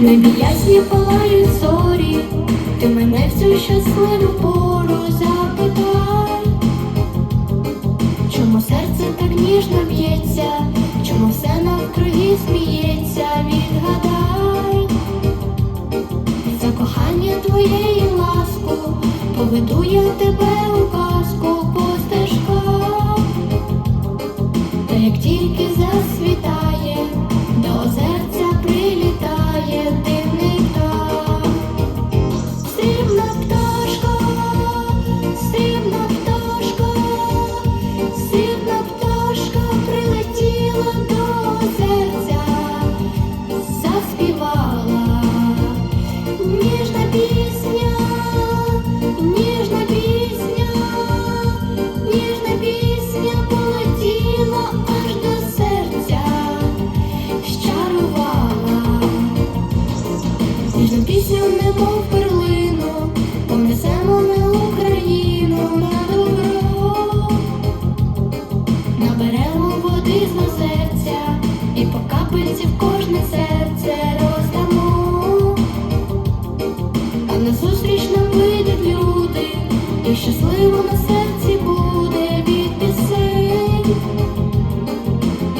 небі ясні палають зорі, ти мене в цю щасливу пору запитай, чому серце так ніжно б'ється, чому все навкруги сміється, відгадай, за кохання твоє і ласку, поведу я тебе у казку по стежках. Та як тільки пісню немов перлину, понесемо ми Україну на добро. Наберемо води з і по в кожне серце роздамо. А назустріч нам вийдуть люди, і щасливо на серці буде від пісень.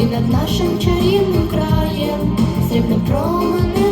І над нашим чарівним краєм срібним променем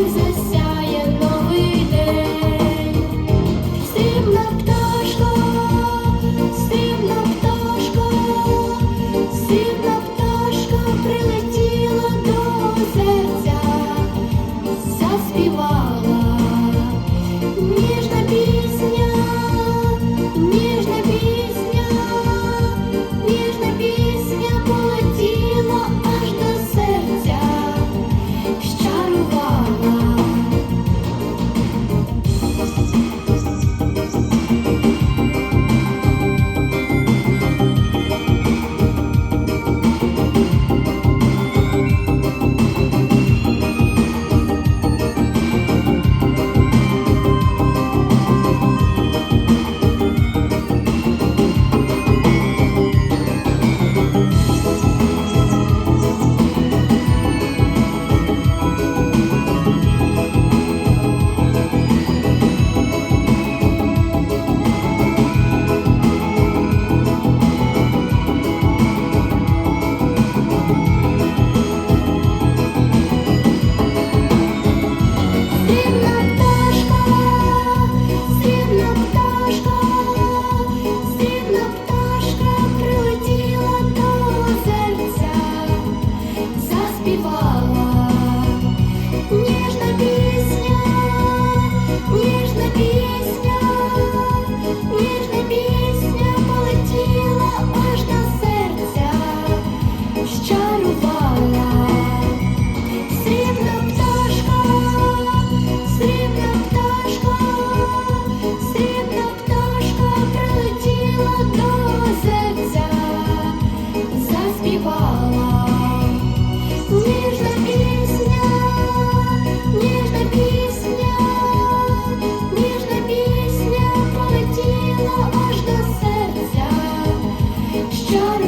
shot